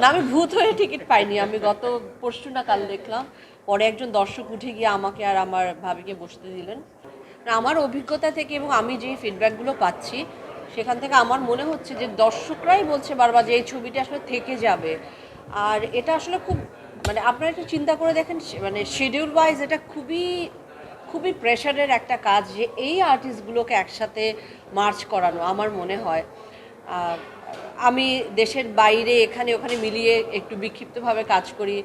না, আমি ভূত হয়ে টিকিট পাইনি। আমি গত পরশু না কাল দেখলাম, পরে একজন দর্শক উঠে গিয়ে আমাকে আর আমার ভাবিকে বসতে দিলেন। আমার অভিজ্ঞতা থেকে এবং আমি যে ফিডব্যাকগুলো পাচ্ছি, সেখান থেকে আমার মনে হচ্ছে যে দর্শকরাই বলছে বারবার যে এই ছবিটা আসলে থেকে যাবে। আর এটা আসলে খুব মানে আপনারা একটু চিন্তা করে দেখেন মানে শিডিউল ওয়াইজ এটা খুবই খুবই প্রেশারের একটা কাজ যে এই আর্টিস্টগুলোকে একসাথে মার্চ করানো, আমার মনে হয়। আমি দেশের বাইরে এখানে, ওখানে মিলিয়ে একটু বিক্ষিপ্তভাবে কাজ করি।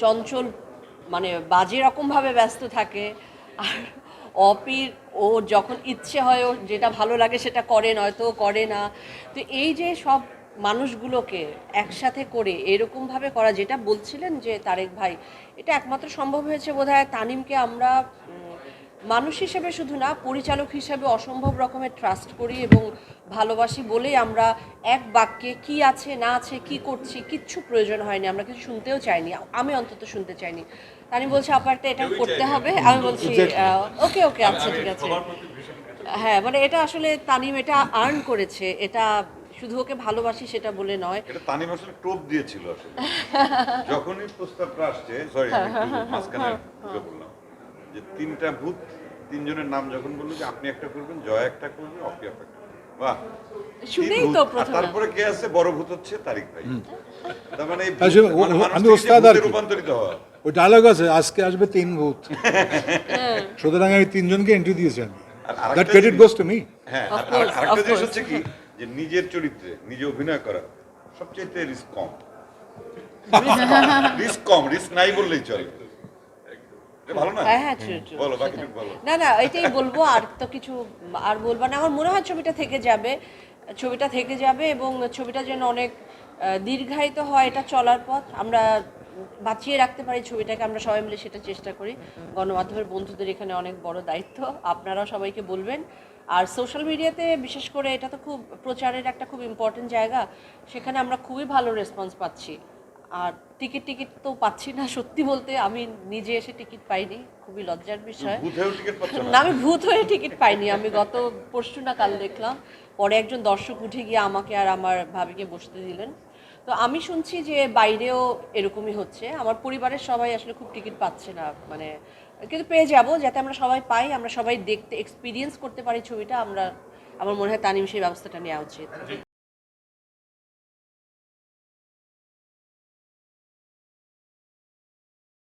চঞ্চল মানে বাজে রকমভাবে ব্যস্ত থাকে। আর অপির ও যখন ইচ্ছে হয় ও যেটা ভালো লাগে সেটা করে, নয়তো করে না। তো এই যে সব মানুষগুলোকে একসাথে করে এরকমভাবে করা, যেটা বলছিলেন যে তারেক ভাই, এটা একমাত্র সম্ভব হয়েছে বোধহয় তানিমকে আমরা মানুষ হিসেবে শুধু না পরিচালক হিসেবে অসম্ভব রকমের ট্রাস্ট করি এবং ভালোবাসি বলেই আমরা এক বাক্যে কি আছে না আছে কি করছি কিচ্ছু প্রয়োজন হয়নি আমরা কিছু শুনতেও চাইনি আমি অন্তত শুনতে চাইনি। তানি বলছে আপা একটা এটা করতে হবে। আমি। বলছি ওকে ওকে আচ্ছা ঠিক আছে। হ্যাঁ মানে এটা আসলে তানিম এটা আর্ন করেছে এটা শুধু ওকে ভালোবাসি সেটা বলে নয়। এটা তানিম আসলে টোপ দিয়েছিল আসলে। যখনই প্রস্তাবটা আসছে সরি মাঝখানে বললাম। যে তিনটা ভূত তিনজনের নাম যখন বলল যে আপনি একটা করবেন জয় একটা করবে অপি একটা বাহ! কি শুনেই ভূত? তো আর প্রথমে। তারপরে কে আছে? বড় ভূত হচ্ছে তারিক ভাই। তার মানে এই ভূত- আসলে ও- ও- মানুষ আমি ওস্তাদ আর রূপান্তরিত হওয়া ওই ডায়লগ আছে আজকে আসবে তিন ভূত। সুতরাং আমি তিনজনকে এন্ট্রি দিয়েছি আমি। That credit goes to me হ্যাঁ Of আর- আর course, আরেকটা জিনিস হচ্ছে কি যে নিজের চরিত্রে নিজে অভিনয় করা সবচেয়ে রিস্ক কম। রিস্ক কম রিস্ক নাই বললেই চলে। হ্যাঁ হ্যাঁ না না এটাই বলব আর তো কিছু আর বলব না। আমার মনে হয় ছবিটা থেকে যাবে ছবিটা থেকে যাবে এবং ছবিটা যেন অনেক দীর্ঘায়িত হয় এটা চলার পথ। আমরা বাঁচিয়ে রাখতে পারি ছবিটাকে আমরা সবাই মিলে সেটা চেষ্টা করি। গণমাধ্যমের বন্ধুদের এখানে অনেক বড় দায়িত্ব আপনারাও সবাইকে বলবেন। আর সোশ্যাল মিডিয়াতে বিশেষ করে এটা তো খুব প্রচারের একটা খুব ইম্পর্টেন্ট জায়গা সেখানে আমরা খুবই ভালো রেসপন্স পাচ্ছি। আর টিকিট টিকিট তো পাচ্ছি না সত্যি বলতে আমি নিজে এসে টিকিট পাইনি খুবই লজ্জার বিষয়। ভূত হয়েও টিকিট পাচ্ছ না। না আমি ভূত হয়ে টিকিট পাইনি আমি গত পরশু না কাল দেখলাম পরে একজন দর্শক উঠে গিয়ে আমাকে আর আমার ভাবিকে বসতে দিলেন। তো আমি শুনছি যে বাইরেও এরকমই হচ্ছে আমার পরিবারের সবাই আসলে খুব টিকিট পাচ্ছে না মানে কিন্তু পেয়ে যাব যাতে আমরা সবাই পাই আমরা সবাই দেখতে এক্সপিরিয়েন্স করতে পারি ছবিটা আমরা আমার মনে হয় তানিম সেই ব্যবস্থাটা নেওয়া উচিত।